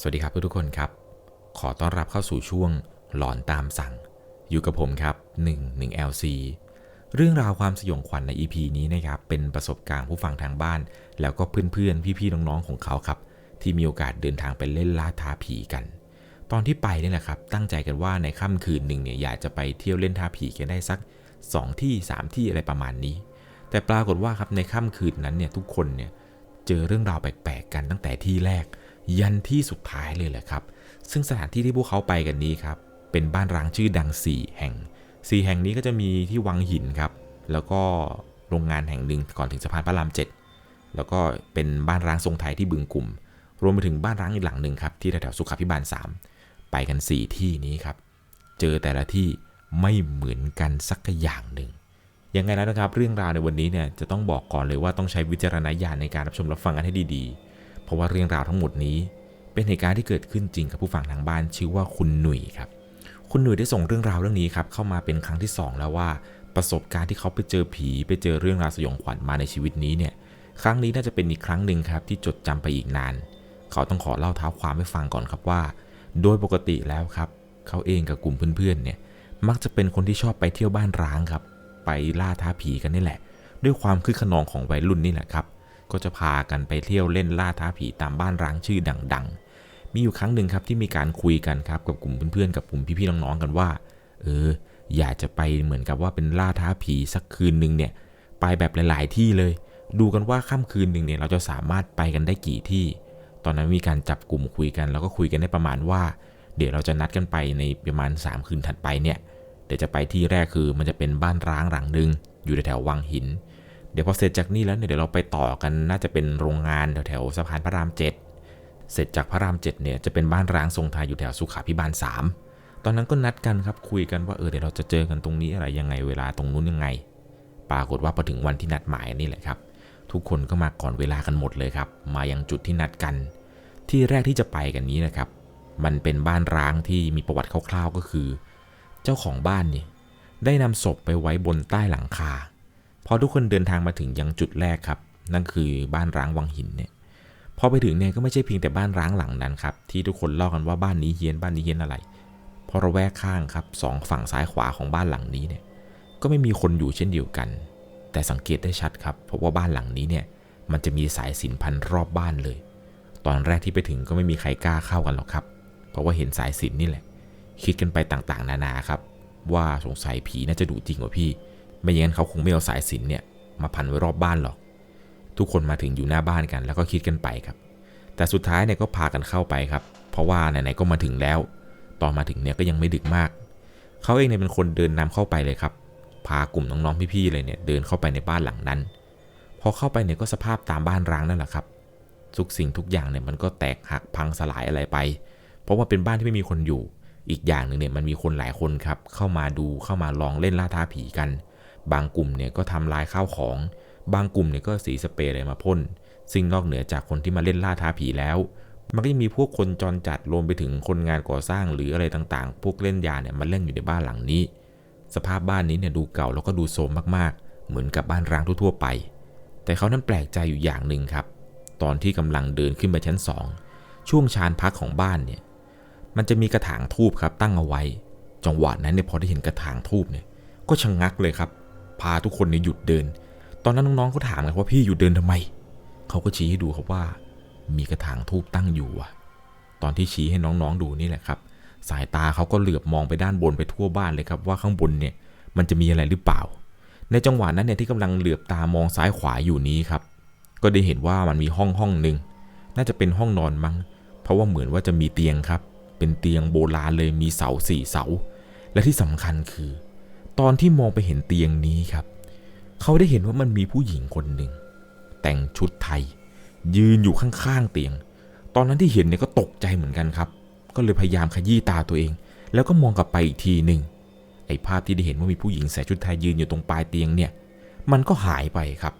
สวัสดีครับทุกคนครับ ขอต้อนรับเข้าสู่ช่วงหลอนตามสั่ง อยู่กับผมครับ 1 1 LC เรื่องราวความสยองขวัญใน EP นี้นะครับ เป็นประสบการณ์ผู้ฟังทางบ้าน แล้วก็เพื่อนๆ พี่ๆ น้องๆ ของเขาครับ ที่มีโอกาสเดินทางไปเล่นล่าท้าผีกัน ตอนที่ไปนี่แหละครับ ตั้งใจกันว่าในค่ำคืนหนึ่งเนี่ยอยากจะไปเที่ยวเล่นท้าผีกันได้สัก 2 ที่ 3 ที่อะไรประมาณนี้ แต่ปรากฏว่าครับในค่ำคืนนั้นเนี่ยทุกคนเนี่ยเจอเรื่องราวแปลกๆกันตั้งแต่ที่แรก ยันที่สุดท้ายเลยแหละครับ ซึ่งสถานที่ที่พวกเขาไปกันนี้ครับ เป็นบ้านร้างชื่อดัง 4 แห่ง 4 แห่งนี้ก็จะมีที่วังหินครับ แล้วก็โรงงานแห่งหนึ่งก่อนถึงสะพานพระรามเจ็ดแล้วก็เป็นบ้านร้างทรงไทยที่บึงกลุ่ม รวมไปถึงบ้านร้างอีกหลังหนึ่งครับที่แถวสุขาพิบาล 3 ไปกัน 4 ที่นี้ครับ เจอแต่ละที่ไม่เหมือนกันสักอย่างหนึ่งยังไงแล้วนะครับ เรื่องราวในวันนี้เนี่ยจะต้องบอกก่อนเลยว่าต้องใช้วิจารณญาณในการรับชมรับฟังกันให้ดีๆ เพราะว่าเรื่องราวทั้งหมดนี้ เป็นเหตุการณ์ที่เกิดขึ้นจริงกับผู้ฟังทางบ้านชื่อว่าคุณหนุ่ยครับ คุณหนุ่ยได้ส่งเรื่องราวเรื่องนี้ครับเข้ามาเป็นครั้งที่ 2 แล้วว่าประสบการณ์ที่เขาไปเจอผี ไปเจอเรื่องราวสยองขวัญมาในชีวิตนี้เนี่ย ครั้งนี้น่าจะเป็นอีกครั้งหนึ่งครับที่จดจำไปอีกนาน เขาต้องขอเล่าเท้าความให้ฟังก่อนครับว่า โดยปกติแล้วครับ เขาเองกับกลุ่มเพื่อนๆเนี่ยมักจะเป็นคนที่ชอบไปเที่ยวบ้านร้างครับ ไปล่าท้าผีกันนี่แหละ ด้วยความคึกขนองของวัยรุ่นนี่แหละครับ ก็จะพากันไปเที่ยวเล่นล่าท้าผีตามบ้านร้างชื่อดัง ๆ มีอยู่ครั้งหนึ่งครับที่มีการคุยกันครับกับกลุ่มเพื่อนๆกับกลุ่มพี่ๆน้องๆกันว่า เออ อยากจะไปเหมือนกับว่าเป็นล่าท้าผีสักคืนหนึ่งเนี่ย ไปแบบหลาย ๆ ที่เลย ดูกันว่าค่ำคืนหนึ่งเนี่ยเราจะสามารถไปกันได้กี่ที่ ตอนนั้นมีการจับกลุ่มคุยกัน แล้วก็คุยกันได้ประมาณว่า เดี๋ยวเราจะนัดกันไปในประมาณ 3 คืนถัดไปเนี่ยเดี๋ยวจะไปที่แรกคือมันจะเป็นบ้านร้างหลังหนึ่งอยู่แถววังหิน เดี๋ยวพอเสร็จจากนี่แล้วเนี่ยเดี๋ยวเราไปต่อกันน่าจะเป็นโรงงานแถวๆสะพานพระรามเจ็ดเสร็จจากพระรามเจ็ดเนี่ยจะเป็นบ้านร้างทรงไทยอยู่แถวสุขาพิบาล3ตอนนั้นก็นัดกันครับคุยกันว่าเออเดี๋ยวเราจะเจอกันตรงนี้อะไรยังไงเวลาตรงนู้นยังไง ปรากฏว่าพอถึงวันที่นัดหมายนี่แหละครับ ทุกคนก็มาก่อนเวลากันหมดเลยครับ มายังจุดที่นัดกัน ที่แรกที่จะไปกันนี้นะครับ มันเป็นบ้านร้างที่มีประวัติคร่าวๆก็คือ เจ้าของบ้านเนี่ยได้นำศพไปไว้บนใต้หลังคา พอทุกคนเดินทางมาถึงยังจุดแรกครับ นั่นคือบ้านร้างวังหินเนี่ยพอไปถึงเนี่ยก็ไม่ใช่เพียงแต่บ้านร้างหลังนั้นครับที่ทุกคนเล่ากันว่าบ้านนี้เฮี้ยนบ้านนี้เฮี้ยนอะไรพราะระแวกข้างครับสองฝั่งซ้ายขวาของบ้านหลังนี้เนี่ยก็ไม่มีคนอยู่เช่นเดียวกัน แต่สังเกตได้ชัดครับเพราะว่าบ้านหลังนี้เนี่ยมันจะมีสายสินพันรอบบ้านเลย ตอนแรกที่ไปถึงก็ไม่มีใครกล้าเข้ากันหรอกครับ เพราะว่าเห็นสายสินนี่แหละ คิดกันไปต่างๆ นานาครับ ว่าสงสัยผีน่าจะดุจริงกว่าพี่ ไม่อย่างนั้นเขาคงไม่เอาสายสินเนี่ยมาพันไว้รอบบ้านหรอก ทุกคนมาถึงอยู่หน้าบ้านกัน แล้วก็คิดกันไปครับ แต่สุดท้ายเนี่ยก็พากันเข้าไปครับ เพราะว่าไหนๆก็มาถึงแล้ว ตอนมาถึงเนี่ยก็ยังไม่ดึกมาก เขาเองเนี่ยเป็นคนเดินนำเข้าไปเลยครับ พากลุ่มน้องๆพี่ๆเลยเนี่ยเดินเข้าไปในบ้านหลังนั้น พอเข้าไปเนี่ยก็สภาพตามบ้านร้างนั่นแหละครับ ทุกสิ่งทุกอย่างเนี่ยมันก็แตกหักพังสลายอะไรไป เพราะว่าเป็นบ้านที่ไม่มีคนอยู่ อีกอย่างหนึ่งเนี่ยมันมีคนหลายคนครับ เข้ามาดูเข้ามาลองเล่นล่าท้าผีกัน บางกลุ่มเนี่ยก็ทำลายข้าวของ บางกลุ่มเนี่ยก็สีสเปรย์อะไรมาพ่น ซึ่งนอกเหนือจากคนที่มาเล่นล่าท้าผีแล้ว มันก็ยังมีพวกคนจรจัดรวมไปถึงคนงานก่อสร้างหรืออะไรต่างๆ พวกเล่นยาเนี่ยมาเล่นอยู่ในบ้านหลังนี้ สภาพบ้านนี้เนี่ยดูเก่าแล้วก็ดูโทรมมากๆ เหมือนกับบ้านร้างทั่วๆไป แต่เขานั้นแปลกใจอยู่อย่างหนึ่งครับ ตอนที่กำลังเดินขึ้นไปชั้นสองช่วงชานพักของบ้านเนี่ย มันจะมีกระถางทูบครับตั้งเอาไว้ จังหวะนั้นเนี่ยพอได้เห็นกระถางทูบเนี่ย ก็ชะงงักเลยครับ พาทุกคนเนี่ยหยุดเดิน ตอนนั้นน้องๆเขาถามเลยว่าพี่หยุดเดินทำไม เขาก็ชี้ให้ดูครับว่า มีกระถางทูบตั้งอยู่อะตอนที่ชี้ให้น้องๆดูนี่แหละครับ สายตาเขาก็เหลือบมองไปด้านบนไปทั่วบ้านเลยครับว่าข้างบนเนี่ยมันจะมีอะไรหรือเปล่า ในจังหวะนั้นเนี่ยที่กำลังเหลือบตามองซ้ายขวาอยู่นี้ครับ ก็ได้เห็นว่ามันมีห้องห้องหนึ่งน่าจะเป็นห้องนอนมั้ง เพราะว่าเหมือนว่าจะมีเตียงครับ เป็นเตียงโบราณเลยมีเสาสี่เสา และที่สำคัญคือ ตอนที่มองไปเห็นเตียงนี้ครับ เขาได้เห็นว่ามันมีผู้หญิงคนหนึ่ง แต่งชุดไทย ยืนอยู่ข้างๆเตียง ตอนนั้นที่เห็นเนี่ยก็ตกใจเหมือนกันครับ ก็เลยพยายามขยี้ตาตัวเอง แล้วก็มองกลับไปอีกทีหนึ่งไอ้ภาพที่ได้เห็นว่ามีผู้หญิงใส่ชุดไทยยืนอยู่ตรงปลายเตียงเนี่ย มันก็หายไปครับ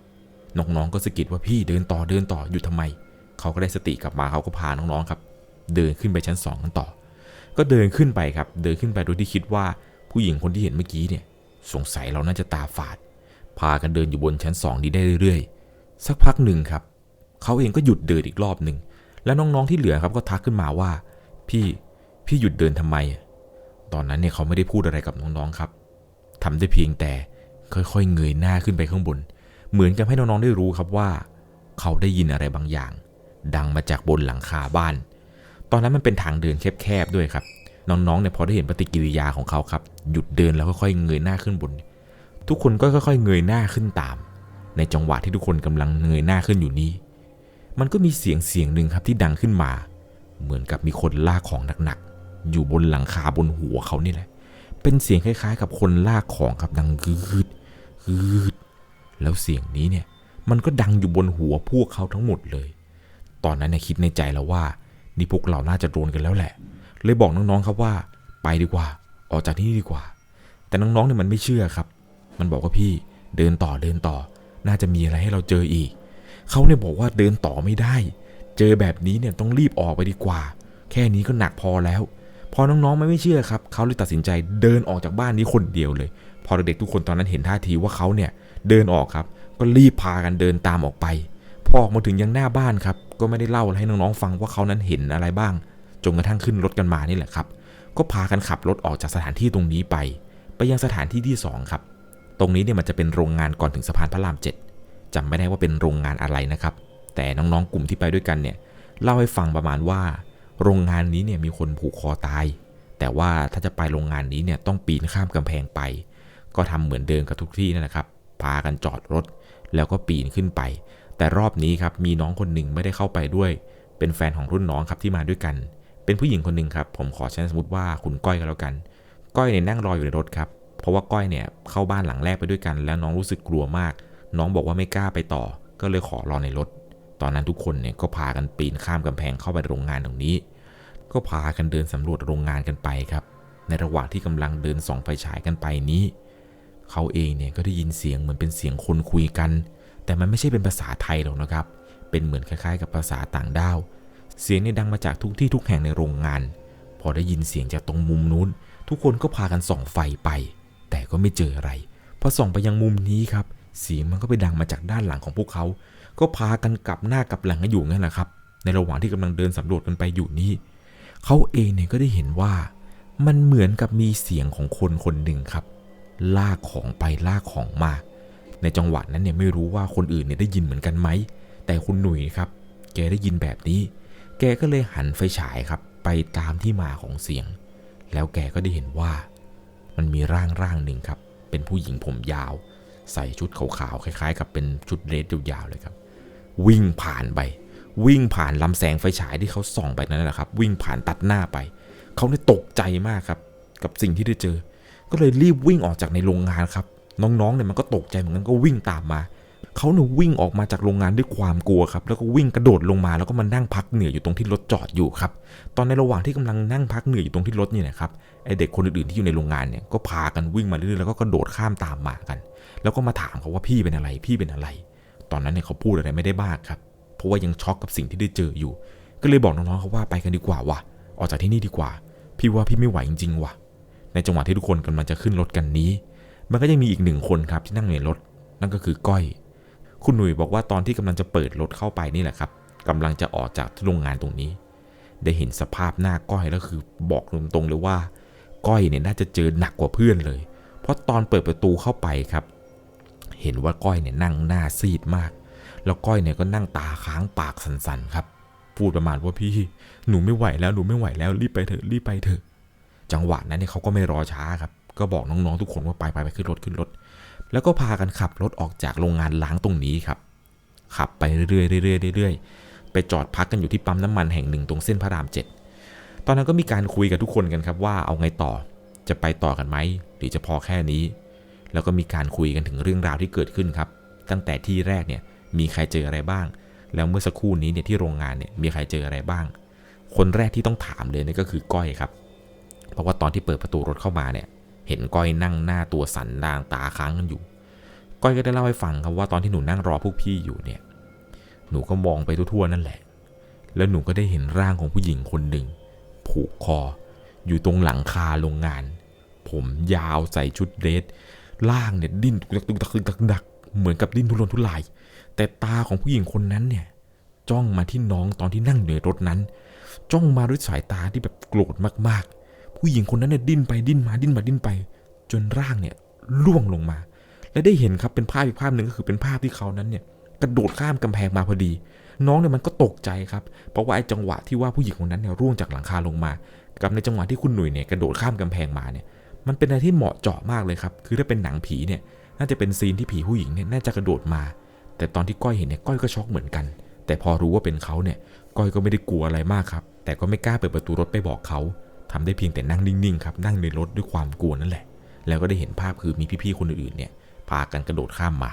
น้องๆก็สะกิดว่าพี่เดินต่อเดินต่ออยู่ทำไม เขาก็ได้สติกลับมาเขาก็พาน้องๆครับ เดินขึ้นไปชั้นสองกันต่อ ก็เดินขึ้นไปครับ เดินขึ้นไปโดยที่คิดว่า ผู้หญิงคนที่เห็นเมื่อกี้เนี่ย สงสัยเราน่าจะตาฝาด พากันเดินอยู่บนชั้นสองนี้ได้เรื่อยๆ สักพักหนึ่งครับ เขาเองก็หยุดเดินอีกรอบหนึ่ง แล้วน้องๆที่เหลือครับก็ทักขึ้นมาว่า พี่พี่หยุดเดินทำไม ตอนนั้นเนี่ยเขาไม่ได้พูดอะไรกับน้องๆครับทำได้เพียงแต่ค่อยๆเงยหน้าขึ้นไปข้างบน เหมือนกับให้น้องๆได้รู้ครับว่า เขาได้ยินอะไรบางอย่าง ดังมาจากบนหลังคาบ้าน ตอนนั้นมันเป็นทางเดินแคบๆด้วยครับ น้องๆเนี่ยพอได้เห็นปฏิกิริยาของเขาครับ หยุดเดินแล้วค่อยๆเงยหน้าขึ้นบน ทุกคนก็ค่อยๆเงยหน้าขึ้นตาม ในจังหวะที่ทุกคนกำลังเงยหน้าขึ้นอยู่นี้ มันก็มีเสียงเสียงหนึ่งครับที่ดังขึ้นมา เหมือนกับมีคนลากของหนักๆอยู่บนหลังคาบนหัวเขานี่แหละ เป็นเสียงคล้าย ๆ กับคนลากของครับดังกึดกึดแล้วเสียงนี้เนี่ยมันก็ดังอยู่บนหัวพวกเขาทั้งหมดเลย ตอนนั้นเนี่ยคิดในใจแล้วว่า นี่พวกเราน่าจะโดนกันแล้วแหละ เลยบอกน้องๆครับว่า ไปดีกว่า ออกจากที่นี่ดีกว่า แต่น้องๆเนี่ยมันไม่เชื่อครับ มันบอกว่าพี่เดินต่อเดินต่อ น่าจะมีอะไรให้เราเจออีกเขาเนี่ยบอกว่าเดินต่อไม่ได้ เจอแบบนี้เนี่ยต้องรีบออกไปดีกว่า แค่นี้ก็หนักพอแล้ว พอน้องๆไม่ไม่เชื่อครับเขาเลยตัดสินใจเดินออกจากบ้านนี้คนเดียวเลย พอเด็กๆทุกคนตอนนั้นเห็นท่าทีว่าเขาเนี่ยเดินออกครับ ก็รีบพากันเดินตามออกไปพอออกมาถึงยังหน้าบ้านครับ ก็ไม่ได้เล่าให้น้องๆฟังว่าเขานั้นเห็นอะไรบ้าง จนกระทั่งขึ้นรถกันมานี่แหละครับ ก็พากันขับรถออกจากสถานที่ตรงนี้ไป ไปยังสถานที่ที่สองครับ ตรงนี้เนี่ยมันจะเป็นโรงงานก่อนถึงสะพานพระรามเจ็ดจำไม่ได้ว่าเป็นโรงงานอะไรนะครับ แต่น้องๆกลุ่มที่ไปด้วยกันเนี่ยเล่าให้ฟังประมาณว่า โรงงานนี้เนี่ยมีคนผูกคอตาย แต่ว่าถ้าจะไปโรงงานนี้เนี่ยต้องปีนข้ามกำแพงไป ก็ทำเหมือนเดิมกับทุกที่นั่นแหละครับพากันจอดรถแล้วก็ปีนขึ้นไป แต่รอบนี้ครับมีน้องคนหนึ่งไม่ได้เข้าไปด้วย เป็นแฟนของรุ่นน้องครับที่มาด้วยกัน เป็นผู้หญิงคนหนึ่งครับ ผมขอใช้สมมติว่าคุณก้อยก็แล้วกัน ก้อยเนี่ยนั่งรออยู่ในรถครับ เพราะว่าก้อยเนี่ยเข้าบ้านหลังแรกไปด้วยกัน แล้วน้องรู้สึกกลัวมาก น้องบอกว่าไม่กล้าไปต่อ ก็เลยขอรอในรถ ตอนนั้นทุกคนเนี่ยก็พากันปีนข้ามกำแพงเข้าไปโรงงานตรงนี้ ก็พากันเดินสำรวจโรงงานกันไปครับ ในระหว่างที่กำลังเดินส่องไฟฉายกันไปนี้ เขาเองเนี่ยก็ได้ยินเสียงเหมือนเป็นเสียงคนคุยกัน แต่มันไม่ใช่เป็นภาษาไทยหรอกนะครับ เป็นเหมือนคล้ายๆ กับภาษาต่างด้าว เสียงเนี่ยดังมาจากทุกที่ทุกแห่งในโรงงาน พอได้ยินเสียงจากตรงมุมนู้น ทุกคนก็พากันส่องไฟไป แต่ก็ไม่เจออะไร พอส่องไปยังมุมนี้ครับ เสียงมันก็ไปดังมาจากด้านหลังของพวกเขา ก็พากันกลับหน้ากลับหลังกันอยู่งั้นแหละครับ ในระหว่างที่กำลังเดินสำรวจกันไปอยู่นี้ เขาเองเนี่ยก็ได้เห็นว่า มันเหมือนกับมีเสียงของคนคนหนึ่งครับ ลากของไปลากของมา ในจังหวะนั้นเนี่ยไม่รู้ว่าคนอื่นเนี่ยได้ยินเหมือนกันไหม แต่คุณหนุ่ยครับ แกได้ยินแบบนี้ แกก็เลยหันไฟฉายครับไปตามที่มาของเสียง แล้วแกก็ได้เห็นว่า มันมีร่างร่างหนึ่งครับ เป็นผู้หญิงผมยาว ใส่ชุดขาวๆคล้าย ๆ กับเป็นชุดเรสยาวๆเลยครับ วิ่งผ่านไป วิ่งผ่านลำแสงไฟฉายที่เขาส่องไปนั่นแหละครับ วิ่งผ่านตัดหน้าไป เขาเนี่ยตกใจมากครับ กับสิ่งที่ได้เจอ ก็เลยรีบวิ่งออกจากในโรงงานครับ น้องๆเนี่ยมันก็ตกใจเหมือนกันก็วิ่งตามมา เขาเนี่ยวิ่งออกมาจากโรงงานด้วยความกลัวครับ แล้วก็วิ่งกระโดดลงมาแล้วก็มานั่งพักเหนื่อยอยู่ตรงที่รถจอดอยู่ครับ ตอนในระหว่างที่กำลังนั่งพักเหนื่อยอยู่ตรงที่รถนี่นะครับ ไอเด็กคนอื่นๆที่อยู่ในโรงงานเนี่ยก็พากันวิ่งมาเรื่อยๆแล้วก็กระโดดข้ามตามมากัน แล้วก็มาถามเขาว่าพี่เป็นอะไร พี่เป็นอะไร ตอนนั้นเนี่ยเขาพูดอะไรไม่ได้บ้างครับ เพราะว่ายังช็อกกับสิ่งที่ได้เจออยู่ ก็เลยบอกน้องๆเขาว่าไปกันดีกว่าว่ะออกจากที่นี่ดีกว่า พี่ว่าพี่ไม่ไหวจริงๆว่ะในจังหวะที่ทุกคนกำลังจะขึ้นรถกันนี้ มันก็ยังมีอีกหนึ่งคนครับที่นั่งในรถ นั่นก็คือก้อย คุณหนุ่ยบอกว่าตอนที่กำลังจะเปิดรถเข้าไปนี่แหละครับกำลังจะออกจากโรงงานตรงนี้ ได้เห็นสภาพหน้าก้อยแล้วคือบอกตรงๆเลยว่า ก้อยเนี่ยน่าจะเจอหนักกว่าเพื่อนเลย เพราะตอนเปิดประตูเข้าไปครับ เห็นว่าก้อยเนี่ยนั่งหน้าซีดมาก แล้วก้อยเนี่ยก็นั่งตาค้างปากสันๆครับ พูดประมาณว่าพี่ หนูไม่ไหวแล้วหนูไม่ไหวแล้วรีบไปเถอะรีบไปเถอะ จังหวะนั้นเนี่ยเขาก็ไม่รอช้าครับ ก็บอกน้องๆทุกคนว่าไปไปไปขึ้นรถขึ้นรถ แล้วก็พากันขับรถออกจากโรงงานล้างตรงนี้ครับ ขับไปเรื่อยๆเรื่อยๆเรื่อยๆไปจอดพักกันอยู่ที่ปั๊มน้ำมันแห่งหนึ่งตรงเส้นพระรามเจ็ดตอนนั้นก็มีการคุยกับทุกคนกันครับว่าเอาไงต่อจะไปต่อกันไหมหรือจะพอแค่นี้ แล้วก็มีการคุยกันถึงเรื่องราวที่เกิดขึ้นครับ ตั้งแต่ที่แรกเนี่ยมีใครเจออะไรบ้าง แล้วเมื่อสักครู่นี้เนี่ยที่โรงงานเนี่ยมีใครเจออะไรบ้าง คนแรกที่ต้องถามเลยนี่ก็คือก้อยครับ เพราะว่าตอนที่เปิดประตูรถเข้ามาเนี่ย เห็นก้อยนั่งหน้าตัวสันดางตาค้างกันอยู่ ก้อยก็ได้เล่าให้ฟังครับว่าตอนที่หนูนั่งรอพวกพี่อยู่เนี่ย หนูก็มองไปทั่วๆนั่นแหละ แล้วหนูก็ได้เห็นร่างของผู้หญิงคนหนึ่งผูกคอ อยู่ตรงหลังคาโรงงาน ผมยาวใส่ชุดเดรสร่างเนี่ยดิ้นตึกตักตึกตักตึกตักเหมือนกับดิ้นทุรนทุราย แต่ตาของผู้หญิงคนนั้นเนี่ยจ้องมาที่น้องตอนที่นั่งอยู่ในรถนั้น จ้องมาด้วยสายตาที่แบบโกรธมากๆ ผู้หญิงคนนั้นเนี่ยดิ้นไปดิ้นมาดิ้นมาดิ้นไป จนร่างเนี่ยล่วงลงมา และได้เห็นครับเป็นภาพอีกภาพหนึ่งก็คือเป็นภาพที่เขานั้นเนี่ยกระโดดข้ามกำแพงมาพอดี น้องเนี่ยมันก็ตกใจครับเพราะว่าไอ้จังหวะที่ว่าผู้หญิงคนนั้นเนี่ยร่วงจากหลังคาลงมา กับในจังหวะที่คุณหนุ่ยเนี่ยกระโดดข้ามกำแพงมาเนี่ยมันเป็นอะไรที่เหมาะเจาะมากเลยครับคือถ้าเป็นหนังผีเนี่ยน่าจะเป็นซีนที่ผีผู้หญิงเนี่ยน่าจะกระโดดมา แต่ตอนที่ก้อยเห็นเนี่ยก้อยก็ช็อกเหมือนกัน แต่พอรู้ว่าเป็นเขาเนี่ยก้อยก็ไม่ได้กลัวอะไรมากครับ แต่ก็ไม่กล้าเปิดประตูรถไปบอกเขา ทำได้เพียงแต่นั่งนิ่งๆครับนั่งในรถด้วยความกลัวนั่นแหละ แล้วก็ได้เห็นภาพคือมีพี่ๆคนอื่นๆเนี่ยพากันกระโดดข้ามมา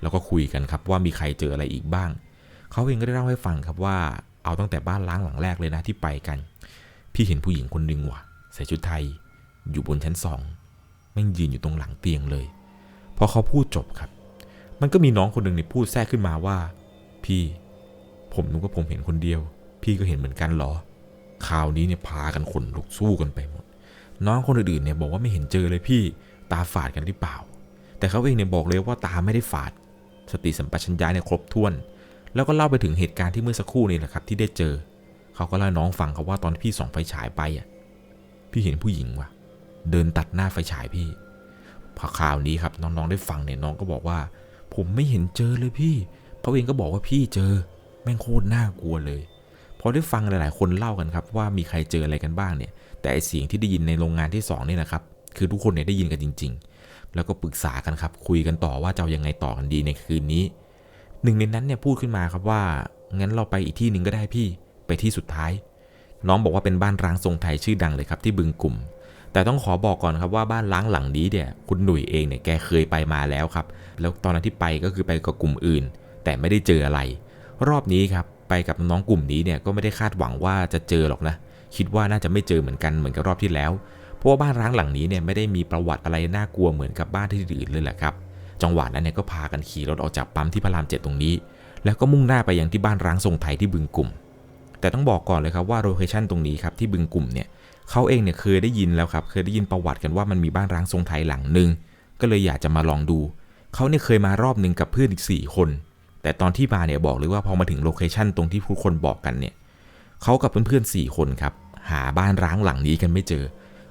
แล้วก็คุยกันครับว่ามีใครเจออะไรอีกบ้าง เขาเองก็ได้เล่าให้ฟังครับว่าเอาตั้งแต่บ้านล้างหลังแรกเลยนะที่ไปกัน พี่เห็นผู้หญิงคนหนึ่งว่ะ ใส่ชุดไทย อยู่บนชั้นสองแม่งยืนอยู่ตรงหลังเตียงเลย พอเขาพูดจบครับ มันก็มีน้องคนหนึ่งเนี่ยพูดแทรกขึ้นมาว่า พี่ ผมนึกว่าผมเห็นคนเดียว พี่ก็เห็นเหมือนกันเหรอ ข่าวนี้เนี่ยพากันขนลุกสู้กันไปหมด น้องคนอื่นๆเนี่ยบอกว่าไม่เห็นเจอเลยพี่ตาฝาดกันหรือเปล่า แต่เขาเองเนี่ยบอกเลยว่าตาไม่ได้ฝาด สติสัมปชัญญะเนี่ยครบถ้วน แล้วก็เล่าไปถึงเหตุการณ์ที่เมื่อสักครู่นี่แหละครับที่ได้เจอ เขาก็เล่าน้องฟังครับว่าตอนพี่ส่องไฟฉายไปอะพี่เห็นผู้หญิงว่ะ เดินตัดหน้าไฟฉายพี่พอข่าวนี้ครับน้องๆได้ฟังเนี่ยน้องก็บอกว่า ผมไม่เห็นเจอเลยพี่เขาเองก็บอกว่าพี่เจอแม่งโคตรน่ากลัวเลย พอได้ฟังหลาย ๆ คนเล่ากันครับว่ามีใครเจออะไรกันบ้างเนี่ย แต่ไอเสียงที่ได้ยินในโรงงานที่สองนี่นะครับ คือทุกคนเนี่ยได้ยินกันจริง ๆ แล้วก็ปรึกษากันครับ คุยกันต่อว่าจะยังไงต่อกันดีในคืนนี้ หนึ่งในนั้นเนี่ยพูดขึ้นมาครับว่า งั้นเราไปอีกที่หนึ่งก็ได้พี่ ไปที่สุดท้าย น้องบอกว่าเป็นบ้านร้างทรงไทยชื่อดังเลยครับที่บึงกลุ่ม แต่ต้องขอบอกก่อนครับว่าบ้านล้างหลังนี้เนี่ย คุณหนุ่ยเองเนี่ยแกเคยไปมาแล้วครับ แล้วตอนนั้นที่ไปก็คือไปกับกลุ่มอื่น แต่ไม่ได้เจออะไร รอบนี้ครับ ไปกับน้องกลุ่มนี้เนี่ยก็ไม่ได้คาดหวังว่าจะเจอหรอกนะ คิดว่าน่าจะไม่เจอเหมือนกันเหมือนกับรอบที่แล้ว เพราะว่าบ้านร้างหลังนี้เนี่ยไม่ได้มีประวัติอะไรน่ากลัวเหมือนกับบ้านที่อื่นเลยแหละครับ จังหวะนั้นเนี่ยก็พากันขี่รถออกจากปั๊มที่พระรามเจ็ดตรงนี้ แล้วก็มุ่งหน้าไปยังที่บ้านร้างทรงไทยที่บึงกลุ่ม แต่ต้องบอกก่อนเลยครับว่าโลเคชั่นตรงนี้ครับที่บึงกลุ่มเนี่ยเขาเองเนี่ยเคยได้ยินแล้วครับ เคยได้ยินประวัติกันว่ามันมีบ้านร้างทรงไทยหลังหนึ่งก็เลยอยากจะมาลองดู เขาเนี่ยเคยมารอบหนึ่งกับเพื่อนอีก4คน แต่ตอนที่มาเนี่ยบอกเลยว่าพอมาถึงโลเคชันตรงที่ทุกคนบอกกันเนี่ยเขากับเพื่อนๆ4คนครับ หาบ้านร้างหลังนี้กันไม่เจอ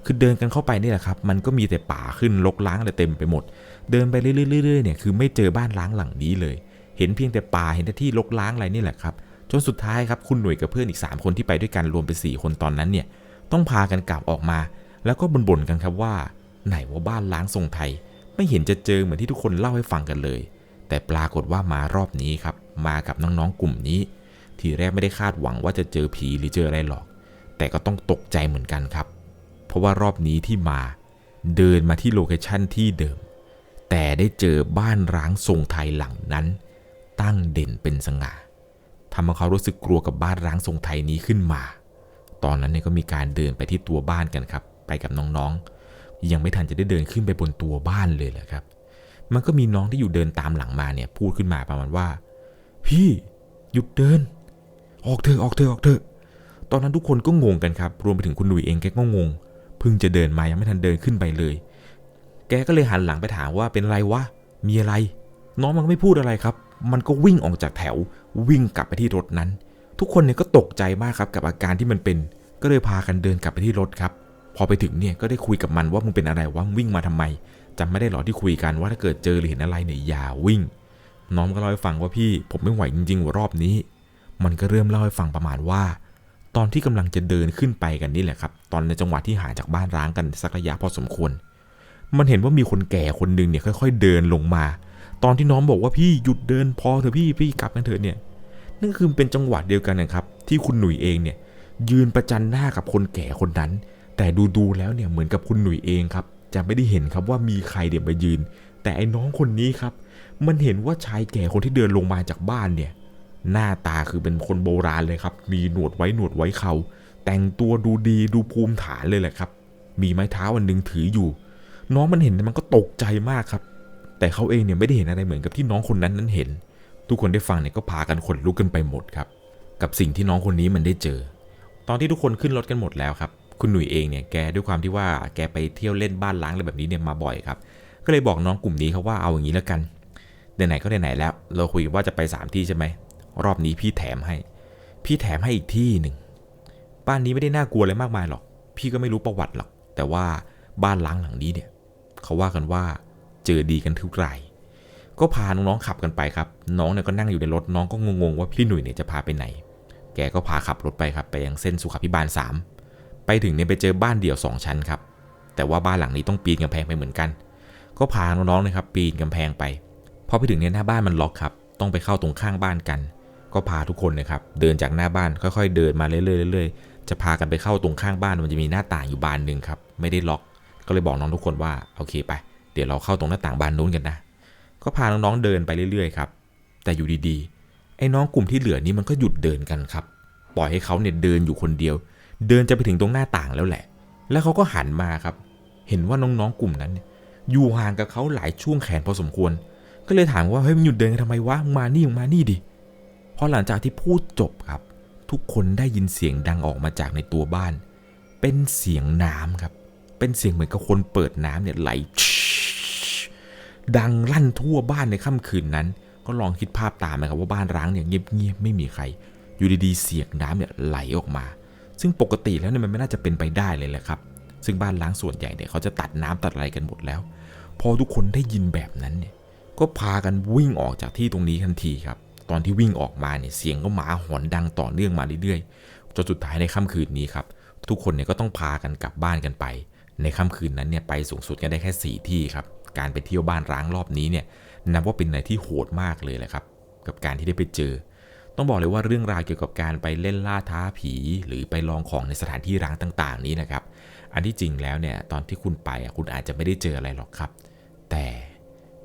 คือเดินกันเข้าไปนี่แหละครับ มันก็มีแต่ป่าขึ้นรกร้างอะไรเต็มไปหมด เดินไปเรื่อยๆเนี่ยคือไม่เจอบ้านร้างหลังนี้เลย เห็นเพียงแต่ป่าเห็นแต่ที่รกร้างอะไรนี่แหละครับจนสุดท้ายครับคุณหน่วยกับเพื่อนอีก 3 คนที่ไปด้วยกันรวมเป็น4คนตอนนั้นเนี่ยต้องพากันกลับออกมา แล้วก็บ่นๆกันครับว่า ไหนว่าบ้านล้างทรงไทย ไม่เห็นจะเจอเหมือนที่ทุกคนเล่าให้ฟังกันเลย แต่ปรากฏว่ามารอบนี้ครับ มากับน้องๆกลุ่มนี้ ทีแรกไม่ได้คาดหวังว่าจะเจอผีหรือเจออะไรหรอก แต่ก็ต้องตกใจเหมือนกันครับ เพราะว่ารอบนี้ที่มาเดินมาที่โลเคชั่นที่เดิม แต่ได้เจอบ้านร้างทรงไทยหลังนั้น ตั้งเด่นเป็นสง่าทำให้เขารู้สึกกลัวกับบ้านร้างทรงไทยนี้ขึ้นมา ตอนนั้นเนี่ยก็มีการเดินไปที่ตัวบ้านกันครับ ไปกับน้องๆ ยังไม่ทันจะได้เดินขึ้นไปบนตัวบ้านเลยแหละครับ มันก็มีน้องที่อยู่เดินตามหลังมาเนี่ย พูดขึ้นมาประมาณว่า พี่หยุดเดิน ออกเถอะออกเถอะออกเถอะตอนนั้นทุกคนก็งงกันครับ รวมไปถึงคุณหนุ่ยเองแกก็งงเพิ่งจะเดินมายังไม่ทันเดินขึ้นไปเลย แกก็เลยหันหลังไปถามว่าเป็นไรวะมีอะไร น้องมันไม่พูดอะไรครับ มันก็วิ่งออกจากแถว วิ่งกลับไปที่รถนั้น ทุกคนเนี่ยก็ตกใจมากครับกับอาการที่มันเป็น ก็เลยพากันเดินกลับไปที่รถครับ พอไปถึงเนี่ยก็ได้คุยกับมันว่ามึงเป็นอะไรวะวิ่งมาทำไม จำไม่ได้หรอที่คุยกันว่าถ้าเกิดเจอหรือเห็นอะไรเนี่ยอย่าวิ่ง น้องก็เล่าให้ฟังว่าพี่ผมไม่ไหวจริงๆว่ารอบนี้ มันก็เริ่มเล่าให้ฟังประมาณว่า ตอนที่กำลังจะเดินขึ้นไปกันนี่แหละครับ ตอนในจังหวะที่ห่างจากบ้านร้างกันสักระยะพอสมควร มันเห็นว่ามีคนแก่คนหนึ่งเนี่ยค่อย ๆ เดินลงมา ตอนที่น้องบอกว่าพี่หยุดเดินพอเถอะพี่พี่กลับกันเถอะเนี่ยนั่นคือเป็นจังหวะเดียวกันนะครับ ที่คุณหนุ่ยเองเนี่ยยืนประจันหน้ากับคนแก่คนนั้น แต่ดูๆแล้วเนี่ยเหมือนกับคุณหนุ่ยเองครับ จะไม่ได้เห็นครับว่ามีใครเดี๋ยวมายืน แต่ไอ้น้องคนนี้ครับ มันเห็นว่าชายแก่คนที่เดินลงมาจากบ้านเนี่ย หน้าตาคือเป็นคนโบราณเลยครับ มีหนวดไว้หนวดไว้เขาแต่งตัวดูดีดูภูมิฐานเลยแหละครับ มีไม้เท้าอันหนึงถืออยู่ น้องมันเห็นมันก็ตกใจมากครับ แต่เขาเองเนี่ยไม่ได้เห็นอะไรเหมือนกับที่น้องคนนั้นนั้นเห็น ทุกคนได้ฟังเนี่ยก็พากันขนลุกกันไปหมดครับ กับสิ่งที่น้องคนนี้มันได้เจอ ตอนที่ทุกคนขึ้นรถกันหมดแล้วครับ คุณหนุ่ยเองเนี่ยแกด้วยความที่ว่าแกไปเที่ยวเล่นบ้านล้างอะไรแบบนี้เนี่ยมาบ่อยครับ ก็เลยบอกน้องกลุ่มนี้ครับว่าเอาอย่างนี้แล้วกันไหนๆก็ไหนๆแล้ว เราคุยว่าจะไป 3 ที่ใช่ไหมรอบนี้พี่แถมให้ พี่แถมให้อีกที่หนึ่งบ้านนี้ไม่ได้น่ากลัวอะไรมากมายหรอก พี่ก็ไม่รู้ประวัติหรอก แต่ว่าบ้านล้างหลังนี้เนี่ยเขาว่ากันว่าเจอดีกันทุกรายก็พาน้องๆขับกันไปครับ น้องเนี่ยก็นั่งอยู่ในรถน้องก็งงๆว่าพี่หนุ่ยเนี่ยจะพาไปไหน แกก็พาขับรถไปครับไปยังเส้นสุขาพิบาล3 ไปถึงเนี่ยไปเจอบ้านเดี่ยว 2 ชั้นครับ แต่ว่าบ้านหลังนี้ต้องปีนกำแพงไปเหมือนกัน ก็พาน้องๆนะครับปีนกำแพงไป พอไปถึงเนี่ยหน้าบ้านมันล็อกครับ ต้องไปเข้าตรงข้างบ้านกัน ก็พาทุกคนนะครับเดินจากหน้าบ้านค่อยๆ เดินมาเรื่อยๆจะพากันไปเข้าตรงข้างบ้านมันจะมีหน้าต่างอยู่บานหนึ่งครับไม่ได้ล็อก ก็เลยบอกน้องทุกคนว่าโอเคไป เดี๋ยวเราเข้าตรงหน้าต่างบานนู้นกันนะ ก็พาน้องๆเดินไปเรื่อยๆครับแต่อยู่ดีๆไอ้น้องกลุ่มที่เหลือนี่มันก็หยุดเดินกันครับ ปล่อยให้เขาเนี่ยเดินอยู่คนเดียว เดินจะไปถึงตรงหน้าต่างแล้วแหละ แล้วเขาก็หันมาครับ เห็นว่าน้องๆกลุ่มนั้น อยู่ห่างกับเขาหลายช่วงแขนพอสมควร ก็เลยถามว่าเฮ้ยมึงหยุดเดินกันทำไมวะมานี่มึงมานี่ดิพอหลังจากที่พูดจบครับ ทุกคนได้ยินเสียงดังออกมาจากในตัวบ้าน เป็นเสียงน้ำครับ เป็นเสียงเหมือนกับคนเปิดน้ำเนี่ยไหลดังลั่นทั่วบ้านในค่ำคืนนั้น ก็ลองคิดภาพตามนะครับว่าบ้านร้างเนี่ยเงียบๆไม่มีใคร อยู่ดีๆเสียงน้ำเนี่ยไหลออกมา ซึ่งปกติแล้วเนี่ยมันไม่น่าจะเป็นไปได้เลยแหละครับ ซึ่งบ้านล้างส่วนใหญ่เนี่ยเขาจะตัดน้ำตัดอะไรกันหมดแล้ว พอทุกคนได้ยินแบบนั้นเนี่ย ก็พากันวิ่งออกจากที่ตรงนี้ทันทีครับ ตอนที่วิ่งออกมาเนี่ยเสียงก็หมาหอนดังต่อเนื่องมาเรื่อยๆ จนสุดท้ายในค่ำคืนนี้ครับ ทุกคนเนี่ยก็ต้องพากันกลับบ้านกันไป ในค่ำคืนนั้นเนี่ยไปสูงสุดกันได้แค่ 4 ที่ครับ การไปเที่ยวบ้านร้างรอบนี้เนี่ยนับว่าเป็นอะไรที่โหดมากเลยแหละครับ กับการที่ได้ไปเจอ ต้องบอกเลยว่าเรื่องราวเกี่ยวกับการไปเล่นล่าท้าผี หรือไปลองของในสถานที่ร้างต่าง ๆ นี้นะครับ อันที่จริงแล้วเนี่ยตอนที่คุณไปคุณอาจจะไม่ได้เจออะไรหรอกครับ แต่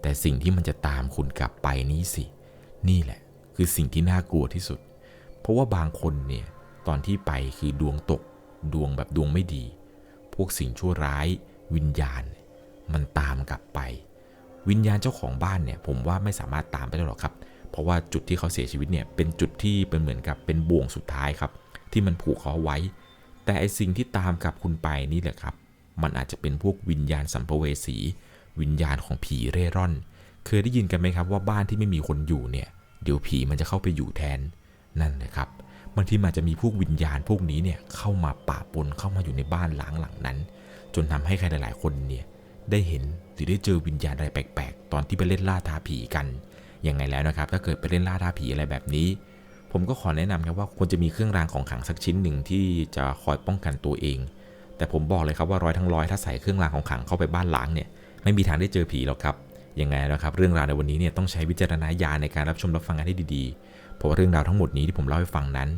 แต่สิ่งที่มันจะตามคุณกลับไปนี้สิ นี่แหละ คือสิ่งที่น่ากลัวที่สุด เพราะว่าบางคนเนี่ยตอนที่ไปคือดวงตก ดวงแบบดวงไม่ดี พวกสิ่งชั่วร้ายวิญญาณ มันตามกลับไป วิญญาณเจ้าของบ้านเนี่ยผมว่าไม่สามารถตามไปได้หรอกครับ เพราะว่าจุดที่เขาเสียชีวิตเนี่ยเป็นจุดที่เป็นเหมือนกับเป็นบ่วงสุดท้ายครับ ที่มันผูกเขาไว้ แต่ไอสิ่งที่ตามกับคุณไปนี่แหละครับ มันอาจจะเป็นพวกวิญญาณสัมภเวสี วิญญาณของผีเร่ร่อน เคยได้ยินกันไหมครับว่าบ้านที่ไม่มีคนอยู่เนี่ยเดี๋ยวผีมันจะเข้าไปอยู่แทนนั่นเลยครับบางทีมันอาจะมีพวกวิญญาณพวกนี้เนี่ยเข้ามาป่าปนเข้ามาอยู่ในบ้านหลังหลังนั้น จนทำให้ใครหลาย ๆ คนเนี่ยได้เห็นหรือได้เจอวิญญาณอะไรแปลก ๆ ตอนที่ไปเล่นล่าท้าผีกัน ยังไงแล้วนะครับ ถ้าเกิดไปเล่นล่าท้าผีอะไรแบบนี้ ผมก็ขอแนะนำครับว่าควรจะมีเครื่องรางของขลังสักชิ้นหนึ่งที่จะคอยป้องกันตัวเอง แต่ผมบอกเลยครับว่าร้อยทั้งร้อยถ้าใส่เครื่องรางของขลังเข้าไปบ้านล้างเนี่ยไม่มีทางได้เจอผีหรอกครับยังไงนะครับเรื่องราวในวันนี้เนี่ยต้องใช้วิจารณญาณในการรับชมรับฟังกันให้ดีๆเพราะว่าเรื่องราวทั้งหมดนี้ที่ผมเล่าให้ฟังนั้น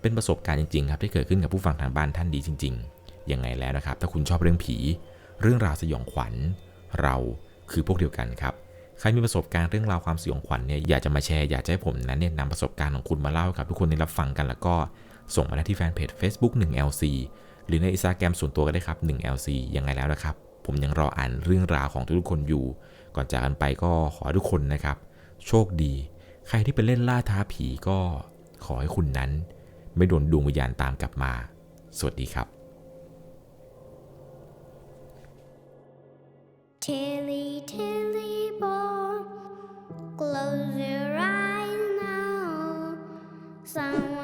เป็นประสบการณ์จริงๆครับที่เกิดขึ้นกับผู้ฟังทางบ้านท่านดีจริงๆยังไงแล้วนะครับ ถ้าคุณชอบเรื่องผี เรื่องราวสยองขวัญ เราคือพวกเดียวกันครับ ใครมีประสบการณ์เรื่องราวความสยองขวัญเนี่ยอยากจะมาแชร์อยากจะให้ผมนั้นเนี่ยนำประสบการณ์ของคุณมาเล่าให้กับทุกคนได้รับฟังกันแล้วก็ส่งมาได้ที่แฟนเพจ Facebook 1LC หรือในอินสตาแกรมส่วนตัวก็ได้ครับ 1LC ยังไงแล้วนะครับ ผมยังรออ่านเรื่องราวของทุกๆคนอยู่ ก่อนจากกันไปก็ขอทุกคนนะครับ โชคดี ใครที่ไปเล่นล่าท้าผีก็ขอให้คุณนั้น ไม่โดนดวงวิญญาณตามกลับมา สวัสดีครับ Tilly, Tilly. Close your eyes now. Someone's